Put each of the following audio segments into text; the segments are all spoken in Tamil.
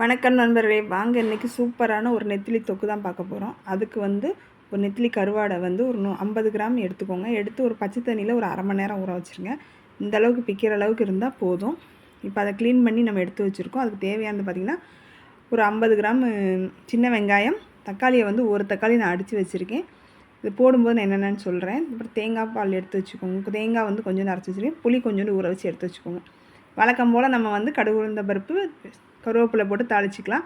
வணக்கம் நண்பர்களே. வாங்க இன்றைக்கி சூப்பரான ஒரு நெத்திலி தொக்கு தான் பார்க்க போகிறோம் அதுக்கு வந்து ஒரு நெத்திலி கருவாடை வந்து ஒரு நூ ஐம்பது கிராம் எடுத்துக்கோங்க. எடுத்து ஒரு பச்சை தண்ணியில் ஒரு அரை மணி நேரம் ஊற வச்சுருங்க. இந்த அளவுக்கு பிக்கிற அளவுக்கு இருந்தால் போதும். இப்போ அதை க்ளீன் பண்ணி நம்ம எடுத்து வச்சுருக்கோம். அதுக்கு தேவையானது பார்த்திங்கன்னா ஒரு ஐம்பது கிராம் சின்ன வெங்காயம். தக்காளியை வந்து ஒரு தக்காளி நான் அடித்து வச்சுருக்கேன். இது போடும்போது நான் என்னென்னு சொல்கிறேன் அப்புறம் தேங்காய் பால் எடுத்து வச்சுக்கோங்க. தேங்காய் வந்து கொஞ்சம் அரைச்சி வச்சுருக்கேன். புளி கொஞ்சோண்டு ஊற வச்சு எடுத்து வச்சுக்கோங்க. வழக்கம் போல் நம்ம வந்து கடுகு உளுந்த பருப்பு கருவேப்பிலை போட்டு தாளிச்சிக்கலாம்.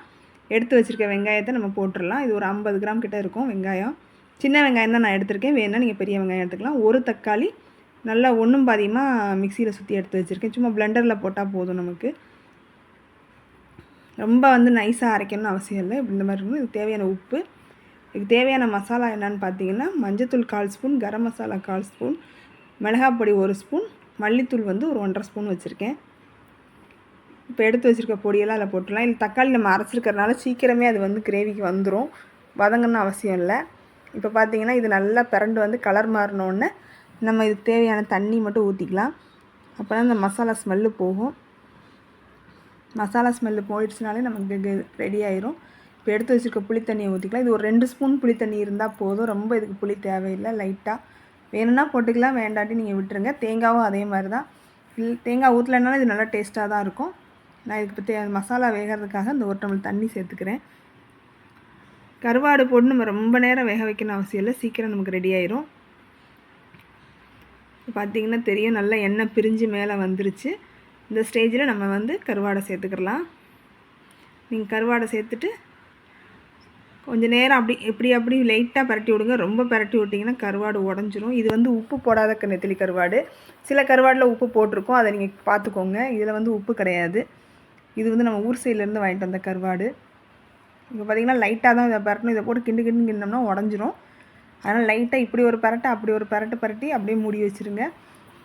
எடுத்து வச்சுருக்க வெங்காயத்தை நம்ம போட்டுடலாம். இது ஒரு ஐம்பது கிராம் கிட்டே இருக்கும் வெங்காயம். சின்ன வெங்காயம் தான் நான் எடுத்திருக்கேன். வேணால் நீங்கள் பெரிய வெங்காயம் எடுத்துக்கலாம். ஒரு தக்காளி நல்லா ஒன்றும் பாதியமாக மிக்சியில் சுற்றி எடுத்து வச்சுருக்கேன். சும்மா பிளெண்டரில் போட்டால் போதும் நமக்கு. ரொம்ப வந்து நைஸாக அரைக்கணும்னு அவசியம் இல்லை. இந்த மாதிரி இருக்கும் இதுக்கு தேவையான உப்பு. இதுக்கு தேவையான மசாலா என்னென்னு பார்த்தீங்கன்னா மஞ்சத்தூள் கால் ஸ்பூன் கரம் மசாலா கால் ஸ்பூன் மிளகாய் பொடி ஒரு ஸ்பூன் மல்லித்தூள் வந்து ஒரு ஒன்றரை ஸ்பூன் வச்சுருக்கேன். இப்போ எடுத்து வச்சுருக்க பொடியெல்லாம் அதில் போட்டுடலாம். இல்லை தக்காளி நம்ம அரைச்சிருக்கிறனால சீக்கிரமே அது வந்து கிரேவிக்கு வந்துடும் வதங்கன்னு அவசியம் இல்லை. இப்போ பார்த்தீங்கன்னா இது நல்லா பிறண்டு வந்து கலர் மாறினோடனே நம்ம இது தேவையான தண்ணி மட்டும் ஊற்றிக்கலாம் அப்போ தான் இந்த மசாலா ஸ்மெல்லு போகும். மசாலா ஸ்மெல்லு போயிடுச்சுனாலே நமக்கு ரெடி ஆயிரும். இப்போ எடுத்து வச்சுருக்க புளி தண்ணியை ஊற்றிக்கலாம் இது ஒரு ரெண்டு ஸ்பூன் புளி தண்ணி இருந்தால் போதும். ரொம்ப இதுக்கு புளி தேவையில்லை லைட்டாக வேணும்னா போட்டுக்கலாம் வேண்டாட்டி நீங்கள் விட்டுருங்க. தேங்காவும் அதே மாதிரி தான் தேங்காய் ஊற்றலைனாலும் இது நல்லா டேஸ்ட்டாக தான் இருக்கும். நான் இதுக்கு பற்றி மசாலா வேகிறதுக்காக இந்த ஒரு டம்ளர் தண்ணி சேர்த்துக்கிறேன். கருவாடு போட்டு நம்ம ரொம்ப நேரம் வேக வைக்கணும் அவசியம் இல்லை. சீக்கிரம் நமக்கு ரெடி ஆயிரும். பார்த்திங்கன்னா தெரியும் நல்லா எண்ணெய் பிரிஞ்சு மேலே வந்துருச்சு. இந்த ஸ்டேஜில் நம்ம வந்து கருவாடை சேர்த்துக்கிறலாம் நீங்கள் கருவாடை சேர்த்துட்டு கொஞ்சம் நேரம் அப்படி எப்படி அப்படி லைட்டாக பரட்டி விடுங்க. ரொம்ப பரட்டி விட்டிங்கன்னா கருவாடு உடஞ்சிரும். இது வந்து உப்பு போடாத நெத்திலி கருவாடு. சில கருவாடில் உப்பு போட்டிருக்கோம். அதை நீங்கள் பார்த்துக்கோங்க. இதில் வந்து உப்பு கிடையாது. இது வந்து நம்ம ஊர் சைட்லேருந்து வாங்கிட்டு வந்த கருவாடு. இப்போ பார்த்திங்கன்னா லைட்டாக தான் இதை பரட்டணும் இதை போட்டு கிண்டு கிண்டு கிண்டோம்னா உடஞ்சிரும். அதனால் லைட்டாக இப்படி ஒரு பரட்டை அப்படி ஒரு பரட்டு பரட்டி அப்படியே மூடி வச்சுருங்க.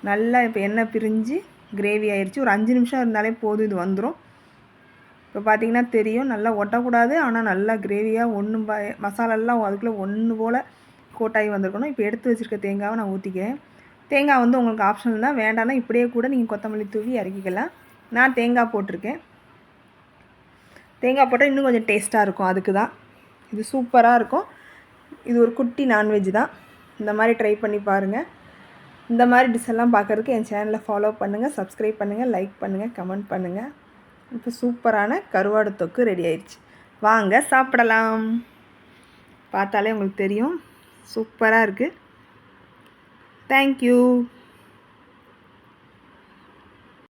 நல்லா இப்போ எண்ணெய் பிரிஞ்சு கிரேவி ஆயிடுச்சு ஒரு அஞ்சு நிமிஷம் இருந்தாலே போதும் இது வந்துடும் இப்போ பார்த்திங்கன்னா தெரியும் நல்லா ஒட்டக்கூடாது ஆனால் நல்லா கிரேவியாக ஒன்று ப மசாலாலாம் அதுக்குள்ளே ஒன்று போல் கோட்டாகி வந்திருக்கணும். இப்போ எடுத்து வச்சுருக்க தேங்காவை நான் ஊற்றிக்கிறேன் தேங்காய் வந்து உங்களுக்கு ஆப்ஷன் தான். வேண்டாம்னா இப்படியே கூட நீங்கள் கொத்தமல்லி தூவி இறக்கிக்கலாம். நான் தேங்காய் போட்டிருக்கேன். தேங்காய் போட்டால் இன்னும் கொஞ்சம் டேஸ்ட்டாக இருக்கும் அதுக்கு தான். இது சூப்பராக இருக்கும். இது ஒரு குட்டி நான்வெஜ் தான். இந்த மாதிரி ட்ரை பண்ணி பாருங்கள் இந்த மாதிரி டிஷ் எல்லாம் பார்க்குறதுக்கு என் சேனலை ஃபாலோ பண்ணுங்கள் சப்ஸ்கிரைப் பண்ணுங்கள் லைக் பண்ணுங்கள் கமெண்ட் பண்ணுங்கள் இப்போ சூப்பரான கருவாடு தொக்கு ரெடி ஆயிடுச்சு. வாங்க சாப்பிடலாம். பார்த்தாலே உங்களுக்கு தெரியும். சூப்பராக இருக்குது தேங்க்யூ